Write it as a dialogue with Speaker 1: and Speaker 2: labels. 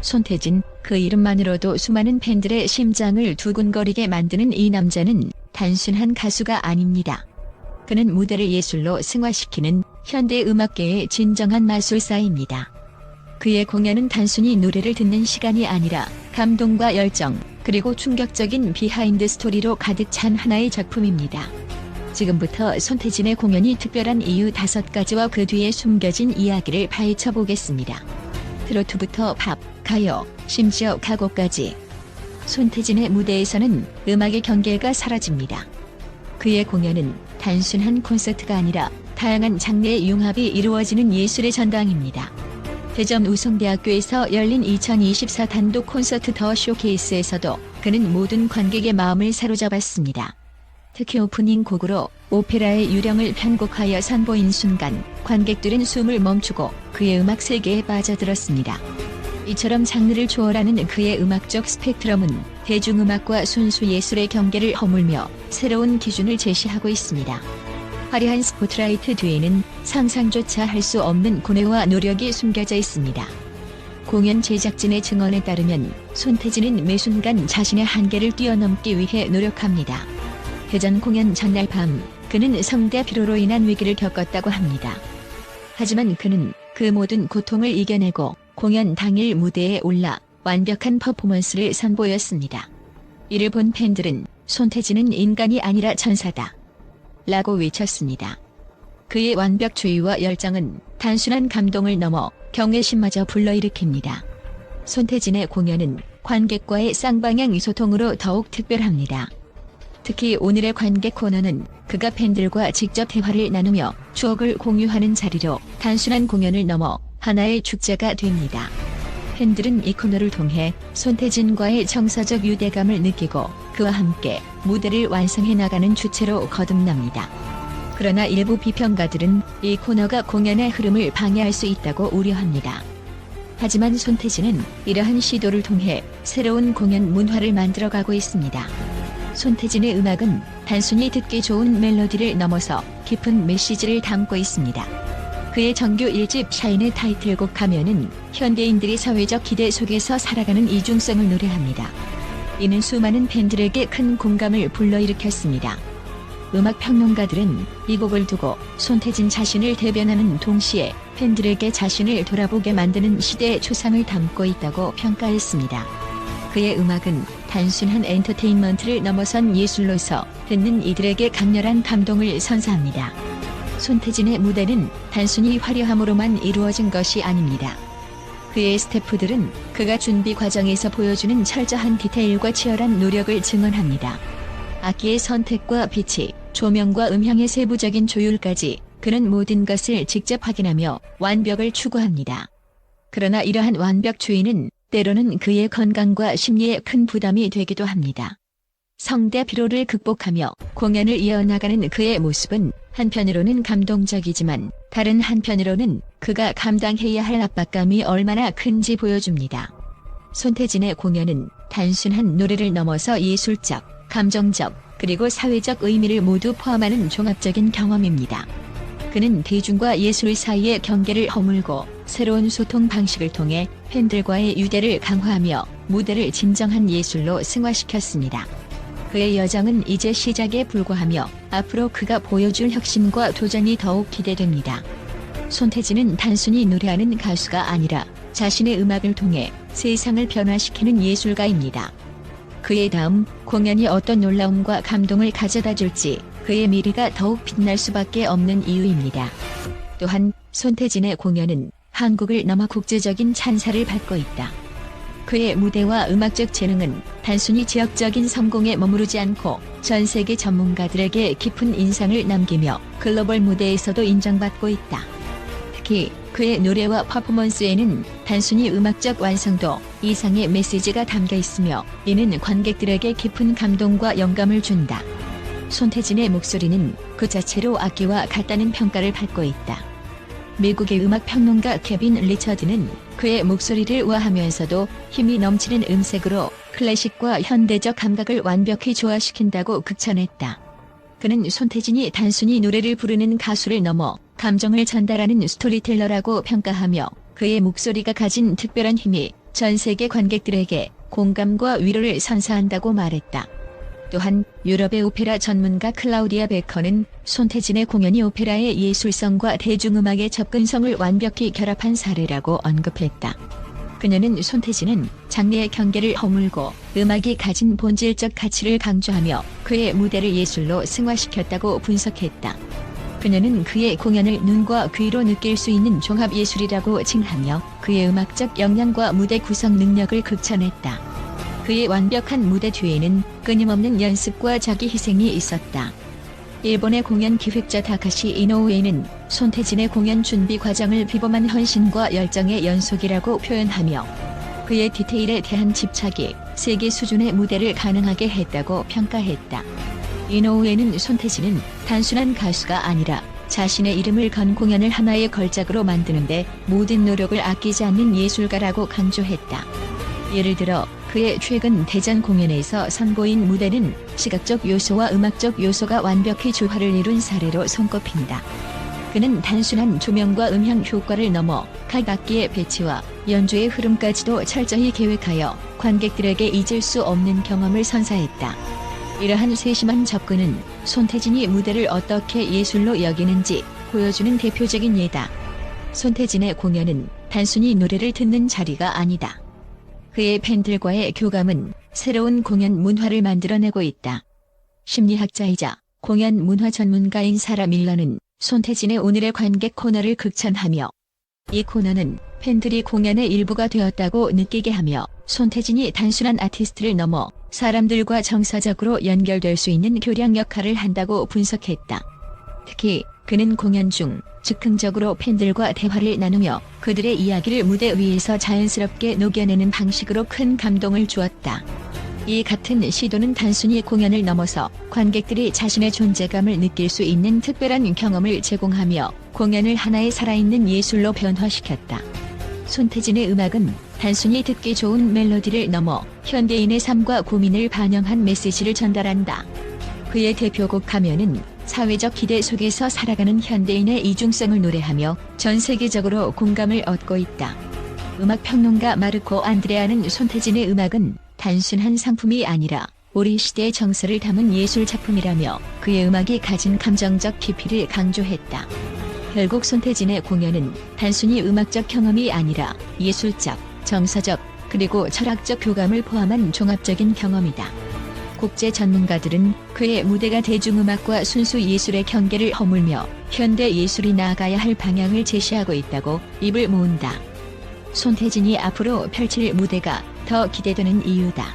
Speaker 1: 손태진, 그 이름만으로도 수많은 팬들의 심장을 두근거리게 만드는 이 남자는 단순한 가수가 아닙니다. 그는 무대를 예술로 승화시키는 현대 음악계의 진정한 마술사입니다. 그의 공연은 단순히 노래를 듣는 시간이 아니라 감동과 열정, 그리고 충격적인 비하인드 스토리로 가득 찬 하나의 작품입니다. 지금부터 손태진의 공연이 특별한 이유 다섯 가지와 그 뒤에 숨겨진 이야기를 파헤쳐 보겠습니다. 트로트부터 팝, 가요, 심지어 가곡까지. 손태진의 무대에서는 음악의 경계가 사라집니다. 그의 공연은 단순한 콘서트가 아니라 다양한 장르의 융합이 이루어지는 예술의 전당입니다. 대전 우성대학교에서 열린 2024 단독 콘서트 더 쇼케이스에서도 그는 모든 관객의 마음을 사로잡았습니다. 특히 오프닝 곡으로 오페라의 유령을 편곡하여 선보인 순간 관객들은 숨을 멈추고 그의 음악 세계에 빠져들었습니다. 이처럼 장르를 초월하는 그의 음악적 스펙트럼은 대중음악과 순수 예술의 경계를 허물며 새로운 기준을 제시하고 있습니다. 화려한 스포트라이트 뒤에는 상상조차 할 수 없는 고뇌와 노력이 숨겨져 있습니다. 공연 제작진의 증언에 따르면 손태진은 매 순간 자신의 한계를 뛰어넘기 위해 노력합니다. 대전 공연 전날 밤 그는 성대 피로로 인한 위기를 겪었다고 합니다. 하지만 그는 그 모든 고통을 이겨내고 공연 당일 무대에 올라 완벽한 퍼포먼스를 선보였습니다. 이를 본 팬들은 손태진은 인간이 아니라 천사다. 라고 외쳤습니다. 그의 완벽주의와 열정은 단순한 감동을 넘어 경외심마저 불러일으킵니다. 손태진의 공연은 관객과의 쌍방향 소통으로 더욱 특별합니다. 특히 오늘의 관객 코너는 그가 팬들과 직접 대화를 나누며 추억을 공유하는 자리로 단순한 공연을 넘어 하나의 축제가 됩니다. 팬들은 이 코너를 통해 손태진과의 정서적 유대감을 느끼고 그와 함께 무대를 완성해 나가는 주체로 거듭납니다. 그러나 일부 비평가들은 이 코너가 공연의 흐름을 방해할 수 있다고 우려합니다. 하지만 손태진은 이러한 시도를 통해 새로운 공연 문화를 만들어가고 있습니다. 손태진의 음악은 단순히 듣기 좋은 멜로디를 넘어서 깊은 메시지를 담고 있습니다. 그의 정규 1집 샤인의 타이틀곡 가면은 현대인들이 사회적 기대 속에서 살아가는 이중성을 노래합니다. 이는 수많은 팬들에게 큰 공감을 불러일으켰습니다. 음악 평론가들은 이 곡을 두고 손태진 자신을 대변하는 동시에 팬들에게 자신을 돌아보게 만드는 시대의 초상을 담고 있다고 평가했습니다. 그의 음악은 단순한 엔터테인먼트를 넘어선 예술로서 듣는 이들에게 강렬한 감동을 선사합니다. 손태진의 무대는 단순히 화려함으로만 이루어진 것이 아닙니다. 그의 스태프들은 그가 준비 과정에서 보여주는 철저한 디테일과 치열한 노력을 증언합니다. 악기의 선택과 비치, 조명과 음향의 세부적인 조율까지 그는 모든 것을 직접 확인하며 완벽을 추구합니다. 그러나 이러한 완벽주의는 때로는 그의 건강과 심리에 큰 부담이 되기도 합니다. 성대 피로를 극복하며 공연을 이어나가는 그의 모습은 한편으로는 감동적이지만 다른 한편으로는 그가 감당해야 할 압박감이 얼마나 큰지 보여줍니다. 손태진의 공연은 단순한 노래를 넘어서 예술적, 감정적, 그리고 사회적 의미를 모두 포함하는 종합적인 경험입니다. 그는 대중과 예술 사이의 경계를 허물고 새로운 소통 방식을 통해 팬들과의 유대를 강화하며 무대를 진정한 예술로 승화시켰습니다. 그의 여정은 이제 시작에 불과하며 앞으로 그가 보여줄 혁신과 도전이 더욱 기대됩니다. 손태진은 단순히 노래하는 가수가 아니라 자신의 음악을 통해 세상을 변화시키는 예술가입니다. 그의 다음 공연이 어떤 놀라움과 감동을 가져다 줄지 그의 미래가 더욱 빛날 수밖에 없는 이유입니다. 또한 손태진의 공연은 한국을 넘어 국제적인 찬사를 받고 있다. 그의 무대와 음악적 재능은 단순히 지역적인 성공에 머무르지 않고 전 세계 전문가들에게 깊은 인상을 남기며 글로벌 무대에서도 인정받고 있다. 특히 그의 노래와 퍼포먼스에는 단순히 음악적 완성도 이상의 메시지가 담겨 있으며 이는 관객들에게 깊은 감동과 영감을 준다. 손태진의 목소리는 그 자체로 악기와 같다는 평가를 받고 있다. 미국의 음악 평론가 케빈 리처드는 그의 목소리를 우아하면서도 힘이 넘치는 음색으로 클래식과 현대적 감각을 완벽히 조화시킨다고 극찬했다. 그는 손태진이 단순히 노래를 부르는 가수를 넘어 감정을 전달하는 스토리텔러라고 평가하며 그의 목소리가 가진 특별한 힘이 전 세계 관객들에게 공감과 위로를 선사한다고 말했다. 또한 유럽의 오페라 전문가 클라우디아 베커는 손태진의 공연이 오페라의 예술성과 대중음악의 접근성을 완벽히 결합한 사례라고 언급했다. 그녀는 손태진은 장르의 경계를 허물고 음악이 가진 본질적 가치를 강조하며 그의 무대를 예술로 승화시켰다고 분석했다. 그녀는 그의 공연을 눈과 귀로 느낄 수 있는 종합 예술이라고 칭하며 그의 음악적 역량과 무대 구성 능력을 극찬했다. 그의 완벽한 무대 뒤에는 끊임없는 연습과 자기 희생이 있었다. 일본의 공연 기획자 다카시 이노우에는 손태진의 공연 준비 과정을 비범한 헌신과 열정의 연속이라고 표현하며 그의 디테일에 대한 집착이 세계 수준의 무대를 가능하게 했다고 평가했다. 이노우에는 손태진은 단순한 가수가 아니라 자신의 이름을 건 공연을 하나의 걸작으로 만드는데 모든 노력을 아끼지 않는 예술가라고 강조했다. 예를 들어 그의 최근 대전 공연에서 선보인 무대는 시각적 요소와 음악적 요소가 완벽히 조화를 이룬 사례로 손꼽힌다. 그는 단순한 조명과 음향 효과를 넘어 각 악기의 배치와 연주의 흐름까지도 철저히 계획하여 관객들에게 잊을 수 없는 경험을 선사했다. 이러한 세심한 접근은 손태진이 무대를 어떻게 예술로 여기는지 보여주는 대표적인 예다. 손태진의 공연은 단순히 노래를 듣는 자리가 아니다. 그의 팬들과의 교감은 새로운 공연 문화를 만들어내고 있다. 심리학자이자 공연 문화 전문가인 사라 밀러는 손태진의 오늘의 관객 코너를 극찬하며 이 코너는 팬들이 공연의 일부가 되었다고 느끼게 하며 손태진이 단순한 아티스트를 넘어 사람들과 정서적으로 연결될 수 있는 교량 역할을 한다고 분석했다. 특히 그는 공연 중 즉흥적으로 팬들과 대화를 나누며 그들의 이야기를 무대 위에서 자연스럽게 녹여내는 방식으로 큰 감동을 주었다. 이 같은 시도는 단순히 공연을 넘어서 관객들이 자신의 존재감을 느낄 수 있는 특별한 경험을 제공하며 공연을 하나의 살아있는 예술로 변화시켰다. 손태진의 음악은 단순히 듣기 좋은 멜로디를 넘어 현대인의 삶과 고민을 반영한 메시지를 전달한다. 그의 대표곡 가면은 사회적 기대 속에서 살아가는 현대인의 이중성을 노래하며 전 세계적으로 공감을 얻고 있다. 음악 평론가 마르코 안드레아는 손태진의 음악은 단순한 상품이 아니라 우리 시대의 정서를 담은 예술 작품이라며 그의 음악이 가진 감정적 깊이를 강조했다. 결국 손태진의 공연은 단순히 음악적 경험이 아니라 예술적, 정서적, 그리고 철학적 교감을 포함한 종합적인 경험이다. 국제 전문가들은 그의 무대가 대중음악과 순수 예술의 경계를 허물며 현대 예술이 나아가야 할 방향을 제시하고 있다고 입을 모은다. 손태진이 앞으로 펼칠 무대가 더 기대되는 이유다.